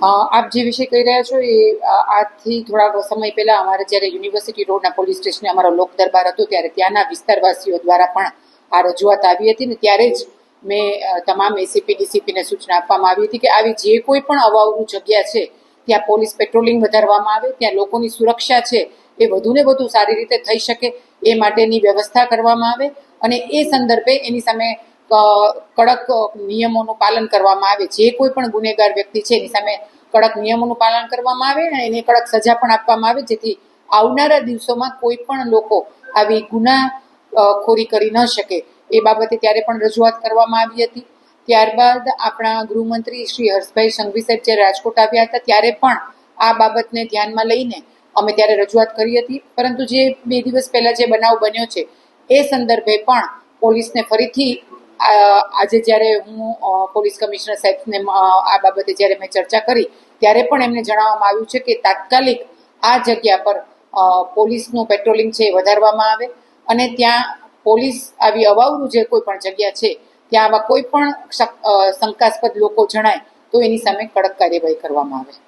આપ જે વિષય કહી રહ્યા છો એ આજથી થોડા સમય પહેલા અમારે જ્યારે યુનિવર્સિટી રોડના પોલીસ સ્ટેશને અમારો લોક દરબાર હતો, ત્યારે ત્યાંના વિસ્તારવાસીઓ દ્વારા પણ આ રજૂઆત આવી હતી ને ત્યારે જ મેં તમામ એસીપી ડીસીપીને સૂચના આપવામાં આવી હતી કે આવી જે કોઈ પણ અવાવરું જગ્યા છે, ત્યાં પોલીસ પેટ્રોલિંગ વધારવામાં આવે, ત્યાં લોકોની સુરક્ષા છે, એ વધુને વધુ સારી રીતે થઈ શકે, એ માટેની વ્યવસ્થા કરવામાં આવે અને એ સંદર્ભે એની સામે કડક નિયમોનું પાલન કરવામાં આવે. જે કોઈ પણ ગુનેગાર વ્યક્તિ છે, એની સામે કડક નિયમોનું પાલન કરવામાં આવે અને એને કડક સજા પણ આપવામાં આવે, જેથી આવનારા દિવસોમાં કોઈ પણ લોકો આવી ગુના ખોરી કરી ન શકે. એ બાબતે ત્યારે પણ રજૂઆત કરવામાં આવી હતી. ત્યારબાદ આપણા ગૃહમંત્રી શ્રી હર્ષભાઈ સંઘવી સાહેબ જ્યારે રાજકોટ આવ્યા હતા, ત્યારે પણ આ બાબતને ધ્યાનમાં લઈને અમે ત્યારે રજૂઆત કરી હતી. પરંતુ જે બે દિવસ પહેલા જે બનાવ બન્યો છે, એ સંદર્ભે પણ પોલીસને ફરીથી આજે જ્યારે હું પોલીસ કમિશનર સાહેબને આ બાબતે જ્યારે મેં ચર્ચા કરી, ત્યારે પણ એમને જણાવવામાં આવ્યું છે કે તાત્કાલિક આ જગ્યા પર પોલીસનું પેટ્રોલિંગ છે એ વધારવામાં આવે અને ત્યાં પોલીસ આવી અવાવરું જે કોઈ પણ જગ્યા છે, ત્યાં આવા કોઈ પણ શક- શંકાસ્પદ લોકો જણાય તો એની સામે કડક કાર્યવાહી કરવામાં આવે.